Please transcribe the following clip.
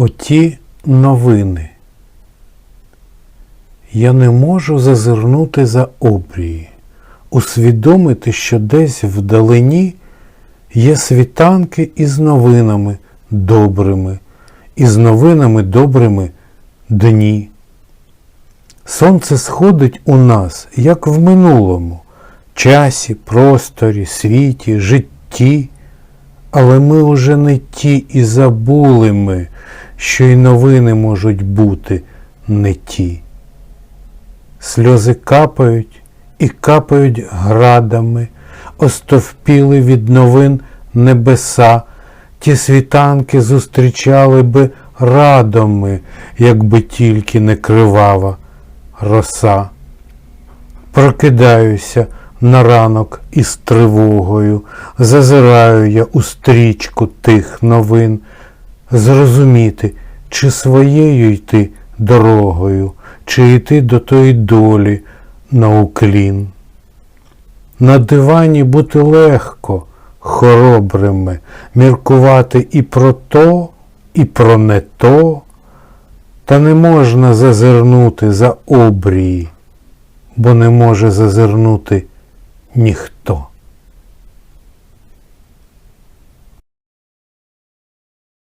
Оті новини. Я не можу зазирнути за обрії, усвідомити, що десь вдалині є світанки із новинами добрими, із новинами добрими дні. Сонце сходить у нас, як в минулому, часі, просторі, світі, житті, але ми уже не ті і забули ми, що й новини можуть бути не ті. Сльози капають і капають градами, остовпіли від новин небеса, ті світанки зустрічали би радоми, якби тільки не кривава роса. Прокидаюся на ранок із тривогою, зазираю я у стрічку тих новин, зрозуміти, чи своєю йти дорогою, чи йти до тої долі на уклін. На дивані бути легко, хоробрими, міркувати і про то, і про не то, та не можна зазирнути за обрії, бо не може зазирнути ніхто.